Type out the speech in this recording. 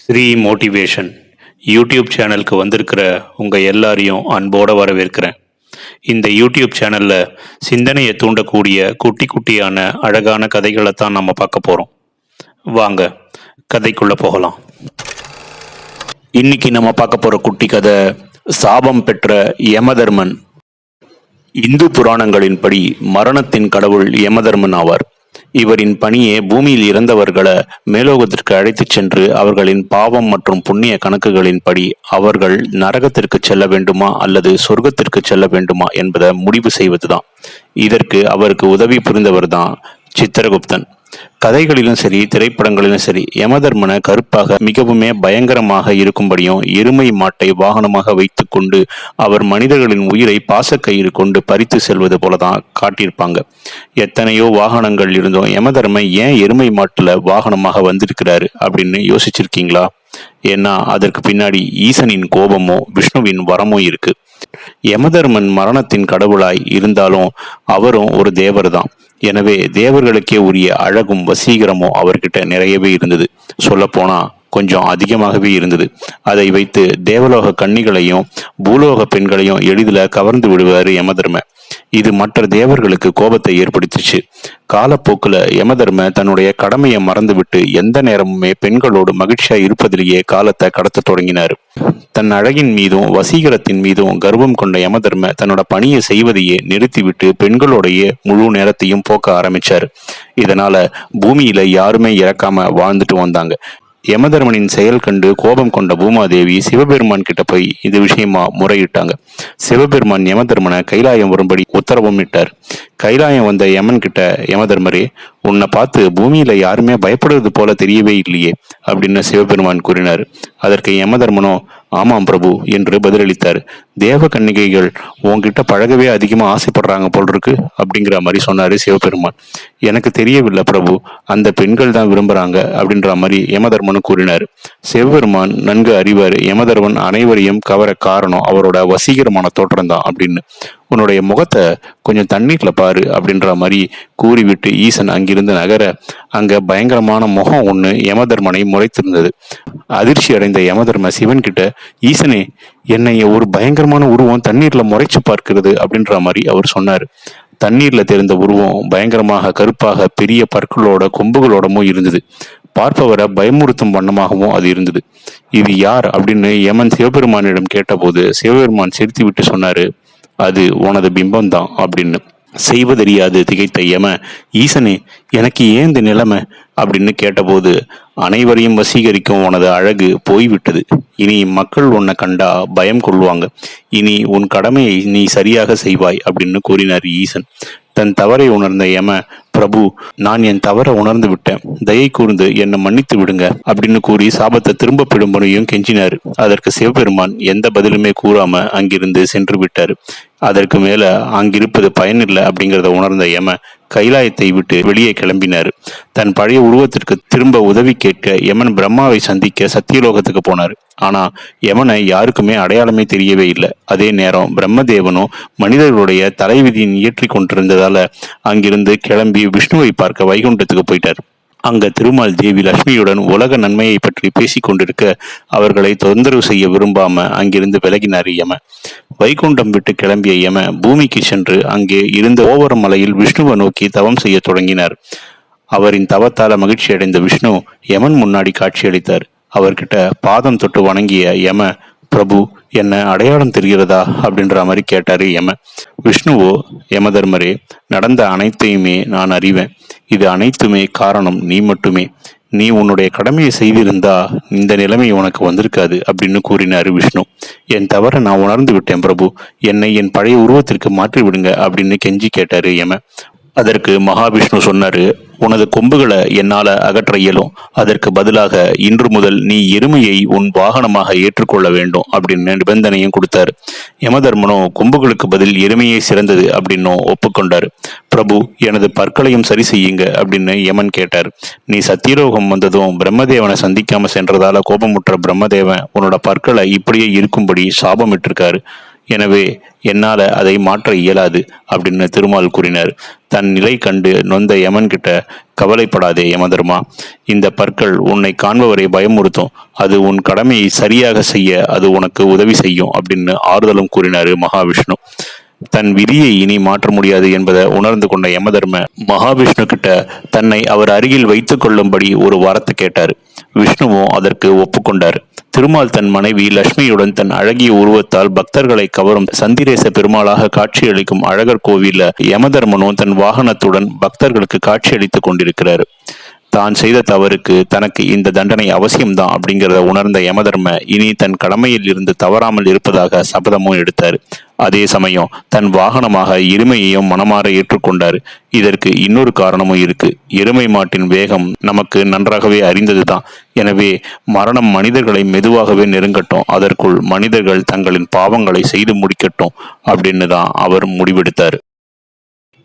Sri motivation YouTube சேனலுக்கு வந்திருக்கிற உங்கள் எல்லாரையும் அன்போடு வரவேற்கிறேன். இந்த யூடியூப் சேனலில் சிந்தனையை தூண்டக்கூடிய குட்டி குட்டியான அழகான கதைகளை தான் நம்ம பார்க்க போகிறோம் வாங்க கதைக்குள்ளே போகலாம். இன்னைக்கு நம்ம பார்க்க போகிற குட்டி கதை சாபம் பெற்ற யமதர்மன். இந்து புராணங்களின்படி மரணத்தின் கடவுள் யமதர்மன் ஆவார். இவரின் பணியே பூமியில் இறந்தவர்களை மேலோகத்திற்கு அழைத்துச் சென்று அவர்களின் பாவம் மற்றும் புண்ணிய கணக்குகளின்படி அவர்கள் நரகத்திற்கு செல்ல வேண்டுமா அல்லது சொர்க்கத்திற்கு செல்ல வேண்டுமா என்பதை முடிவு செய்வதுதான். இதற்கு அவருக்கு உதவி புரிந்தவர் தான் சித்திரகுப்தன். கதைகளிலும் சரி திரைப்படங்களிலும் சரி யமதர்மனை கருப்பாக மிகவுமே பயங்கரமாக இருக்கும்படியும் எருமை மாட்டை வாகனமாக வைத்துக்கொண்டு அவர் மனிதர்களின் உயிரை பாசக்கயிறு கொண்டு பறித்து செல்வது போலதான் காட்டியிருப்பாங்க. எத்தனையோ வாகனங்கள் இருந்தும் யமதர்மன் ஏன் எருமை மாட்டுல வாகனமாக வந்திருக்கிறாரு அப்படின்னு யோசிச்சிருக்கீங்களா? ஏன்னா அதற்கு பின்னாடி ஈசனின் கோபமோ விஷ்ணுவின் வரமோ இருக்கு. யமதர்மன் மரணத்தின் கடவுளாய் இருந்தாலும் அவரும் ஒரு தேவர் தான் எனவே தேவர்களுக்கே உரிய அழகும் வசீகரமும் அவர்கிட்ட நிறையவே இருந்தது. சொல்லப்போனா கொஞ்சம் அதிகமாகவே இருந்தது. அதை வைத்து தேவலோக கன்னிகளையும் பூலோக பெண்களையும் எளிதில் கவர்ந்து விடுவார் யமதர்ம. இது மற்ற தேவர்களுக்கு கோபத்தை ஏற்படுத்திச்சு. காலப்போக்கில் யமதர்ம தன்னுடைய கடமையை மறந்துவிட்டு எந்த நேரமுமே பெண்களோடு மகிழ்ச்சியா இருப்பதிலேயே காலத்தை கடத்த தொடங்கினார். தன் அழகின் மீதும் வசீகரத்தின் மீதும் கர்வம் கொண்ட யமதர்ம தன்னோட பணியை செய்வதையே நிறுத்திவிட்டு பெண்களோடைய முழு நேரத்தையும் போக்க ஆரம்பிச்சார். இதனால பூமியில யாருமே இறக்காம வாழ்ந்துட்டு வந்தாங்க. யமதர்மனின் செயல் கண்டு கோபம் கொண்ட பூமாதேவி சிவபெருமான் கிட்ட போய் இது விஷயமா முறையிட்டாங்க. சிவபெருமான் யமதர்மனை கைலாயம் வரும்படி உத்தரவும் இட்டார். கைலாயம் வந்த யமன் கிட்ட யமதர்மரே உன்னை பார்த்து பூமியில யாருமே பயப்படுவது போல தெரியவே இல்லையே அப்படின்னு சிவபெருமான் கூறினார். அதற்கு யமதர்மனோ ஆமாம் பிரபு என்று பதிலளித்தார். தேவ கன்னிகைகள் உன்கிட்ட பழகவே அதிகமாக ஆசைப்படுறாங்க போல் இருக்கு அப்படிங்கிற மாதிரி சொன்னாரு சிவபெருமான். எனக்கு தெரியவில்லை பிரபு அந்த பெண்கள் தான் விரும்புறாங்க அப்படின்ற மாதிரி யமதர்மனும் கூறினார். சிவபெருமான் நன்கு அறிவார் யமதர்மன் அனைவரையும் கவர காரணம் அவரோட வசீகரமான தோற்றம் தான் அப்படின்னு. உன்னுடைய முகத்தை கொஞ்சம் தண்ணீர்ல பாரு அப்படின்ற மாதிரி கூறிவிட்டு ஈசன் அங்கிருந்து நகர அங்க பயங்கரமான முகம் ஒண்ணு யமதர்மனை முறைத்திருந்தது அதிர்ச்சி அடைந்த யமதர்ம சிவன் கிட்ட ஈசனே என்னை ஒரு பயங்கரமான உருவம் தண்ணீர்ல முறைச்சு பார்க்கிறது அப்படின்ற மாதிரி அவர் சொன்னார். தண்ணீர்ல தெரிந்த உருவம் பயங்கரமாக கருப்பாக பெரிய பற்களோட கொம்புகளோடமும் இருந்தது. பார்ப்பவரை பயமுறுத்தும் வண்ணமாகவும் அது இருந்தது. இது யார்? அப்படின்னு யமன் சிவபெருமானிடம் கேட்டபோது சிவபெருமான் சிரித்து விட்டு சொன்னாரு அது உனது பிம்பம் தான் அப்படின்னு. செய்வதறியாது திகைத்த யம. ஈசனே எனக்கு ஏன் இந்த நிலைமை? அப்படின்னு கேட்டபோது அனைவரையும் வசீகரிக்கும் உனது அழகு போய்விட்டது. இனி மக்கள் உன்னை கண்டா பயம் கொள்வாங்க. இனி உன் கடமையை நீ சரியாக செய்வாய் அப்படின்னு கூறினார் ஈசன். தன் தவறை உணர்ந்த யம பிரபு நான் என் தவற உணர்ந்து விட்டேன். தயை கூர்ந்து என்னை மன்னித்து விடுங்க அப்படின்னு கூறி சாபத்தை திரும்ப பெறும்படியும் கெஞ்சினார். அதற்கு சிவபெருமான் எந்த பதிலுமே கூறாம அங்கிருந்து சென்று விட்டார். அதற்கு மேல அங்கிருப்பது பயனில்லை அப்படிங்கிறத உணர்ந்த யம கைலாயத்தை விட்டு வெளியே கிளம்பினார். தன் பழைய உருவத்திற்கு திரும்ப உதவி கேட்க யமன் பிரம்மாவை சந்திக்க சத்தியலோகத்துக்கு போனார். ஆனா யமனை யாருக்குமே அடையாளமே தெரியவே இல்லை. அதே நேரம் பிரம்மதேவனும் மனிதர்களுடைய தலைவிதியின் இயற்றி கொண்டிருந்ததால அங்கிருந்து கிளம்பி விஷ்ணுவை பார்க்க வைகுண்டத்துக்கு போயிட்டார். அங்க திருமால் தேவி லட்சுமியுடன் உலக நன்மையை பற்றி பேசிக் கொண்டிருக்க அவர்களை தொந்தரவு செய்ய விரும்பாம அங்கிருந்து விலகினார் யம. வைகுண்டம் விட்டு கிளம்பிய யம பூமிக்கு சென்று அங்கே இருந்த ஓவர மலையில் விஷ்ணுவை நோக்கி தவம் செய்ய தொடங்கினார். அவரின் தவத்தால மகிழ்ச்சி அடைந்த விஷ்ணு யமன் முன்னாடி காட்சியளித்தார். அவர்கிட்ட பாதம் தொட்டு வணங்கிய யம பிரபு என்ன அடையாளம் தெரிகிறதா? அப்படின்ற மாதிரி கேட்டாரு யம. விஷ்ணுவோ யமதர்மரே நடந்த அனைத்தையுமே நான் அறிவேன். இது அனைத்துமே காரணம் நீ மட்டுமே. நீ உன்னுடைய கடமையை செய்திருந்தா இந்த நிலைமை உனக்கு வந்திருக்காது அப்படின்னு கூறினார் விஷ்ணு. என் தவற நான் உணர்ந்து விட்டேன் பிரபு. என்னை என் பழைய உருவத்திற்கு மாற்றி விடுங்க அப்படின்னு கெஞ்சி கேட்டாரு யம. அதற்கு மகாவிஷ்ணு சொன்னாரு உனது கொம்புகளை என்னால அகற்ற இயலும். அதற்கு பதிலாக இன்று முதல் நீ எருமையை உன் வாகனமாக ஏற்றுக்கொள்ள வேண்டும் அப்படின்னு நிபந்தனையும் கொடுத்தாரு. யமதர்மனோ கொம்புகளுக்கு பதில் எருமையே சிறந்தது அப்படின்னும் ஒப்புக்கொண்டார். பிரபு எனது பற்களையும் சரி செய்யுங்க அப்படின்னு யமன் கேட்டார். நீ சத்தியரோகம் வந்ததும் பிரம்மதேவனை சந்திக்காம சென்றதால கோபமுற்ற பிரம்மதேவன் உன்னோட பற்களை இப்படியே இருக்கும்படி சாபமிட்டிருக்காரு. எனவே என்னால் அதை மாற்ற இயலாது அப்படின்னு திருமால் கூறினார். தன் நிலை கண்டு நொந்த யமன் கிட்ட கவலைப்படாதே யமதர்மா இந்த பற்கள் உன்னை காண்பவரை பயமுறுத்தும். அது உன் கடமையை சரியாக செய்ய அது உனக்கு உதவி செய்யும் அப்படின்னு ஆறுதலும் கூறினார் மகாவிஷ்ணு. தன் விதியை இனி மாற்ற முடியாது என்பதை உணர்ந்து கொண்ட யமதர்ம மகாவிஷ்ணு கிட்ட தன்னை அவர் அருகில் வைத்துக் கொள்ளும்படி ஒரு வாரத்தை கேட்டார். விஷ்ணுவும் அதற்கு ஒப்புக்கொண்டார். திருமால் தன் மனைவி லட்சுமியுடன் தன் அழகிய உருவத்தால் பக்தர்களை கவரும் சந்திரேச பெருமாளாக காட்சியளிக்கும் அழகர் கோவில யமதர்மனும் தன் வாகனத்துடன் பக்தர்களுக்கு காட்சியளித்துக் கொண்டிருக்கிறார். தான் செய்த தவறுக்கு தனக்கு இந்த தண்டனை அவசியம்தான் அப்படிங்கிறத உணர்ந்த யமதர்ம இனி தன் கடமையில் இருந்து தவறாமல் இருப்பதாக சபதமும் எடுத்தார். அதே சமயம் தன் வாகனமாக எருமையையும் மனமாற ஏற்றுக்கொண்டார். இதற்கு இன்னொரு காரணமும் இருக்கு. எருமை மாட்டின் வேகம் நமக்கு நன்றாகவே அறிந்ததுதான். எனவே மரணம் மனிதர்களை மெதுவாகவே நெருங்கட்டும். அதற்குள் மனிதர்கள் தங்களின் பாவங்களை செய்து முடிக்கட்டும் அப்படின்னு தான் அவர் முடிவெடுத்தார்.